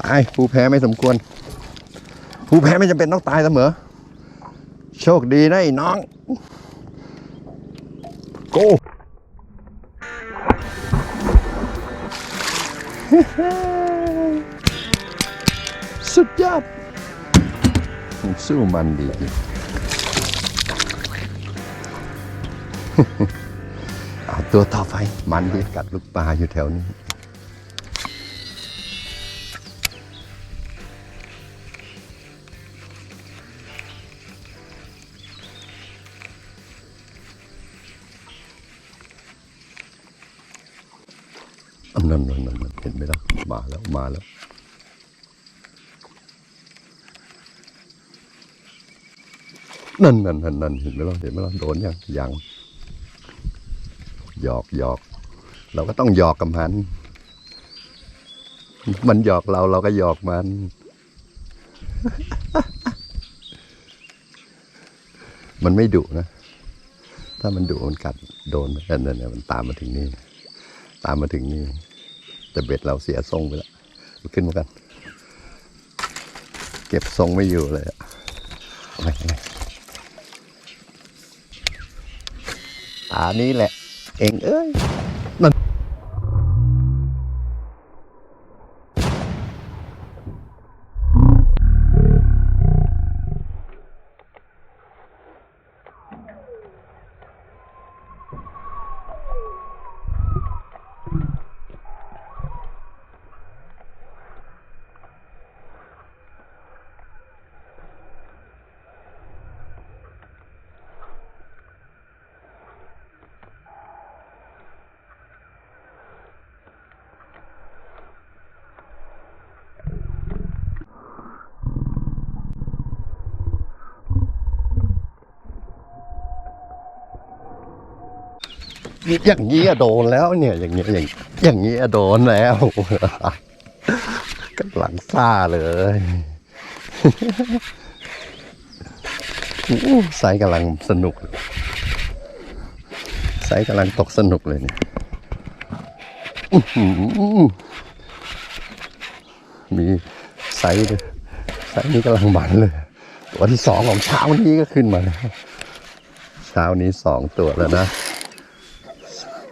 ตายผู้แพ้ไม่สมควร ผู้แพ้ไม่จำเป็นต้องตายเสมอ โชคดีนะไอ้น้องโกสุดยอดผมสู้มันดีจริงเอาตัวต่อไปมันดีกัดลูกปลาอยู่แถวนี้ นั่นนั่นนั่นเห็นไหมล่ะมาแล้วมาแล้วนั่นนั่นนั่นนั่นเห็นไหมล่ะเห็นไหมล่ะโดนยังยังหยอกหยอกเราก็ต้องหยอกกับมัน มันหยอกเราเราก็หยอกมัน มันไม่ดุนะ ถ้ามันดุมันกัดโดนนั่นนั่นนั่นมันตามมาถึงนี่ ตามมาถึงนี่ แต่เบ็ดเราเสียทรงไปแล้ว ขึ้นมากัน เก็บทรงไม่อยู่เลยอะอาไปเอาไปตานี้แหละ เองเอ้ย อย่างนี้โดนแล้วเนี่ยอย่างนี้อย่างอย่างนี้โดนแล้วกำลังซ่าเลยอู้ไซกำลังสนุกไซส์กำลังตกสนุกเลยเนี่ยมีไซส์ด้วยไซส์นี้กำลังมันเลย ตัวที่สองของเช้านี้ก็ขึ้นมาแล้วเช้านี้สองตัวแล้วนะ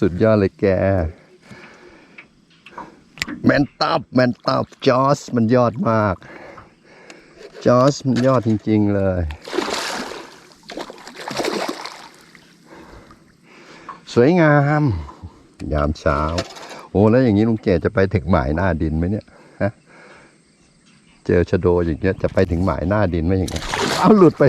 สุดยอดเลยแก แมนตับแมนตับจอสมันยอดมาก จอสมันยอดจริง ๆ เลย สวยงาม ยามเช้า โอ้ แล้วอย่างนี้ลุงเกจะไปถึงหมายหน้าดินไหมเนี่ยฮะเจอชะโดอย่างเงี้ยจะไปถึงหมายหน้าดินไหมอย่างเงี้ยเอาหลุดไป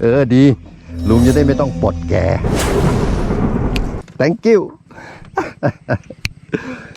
เออดี ลุงจะได้ไม่ต้องปลดแก thank you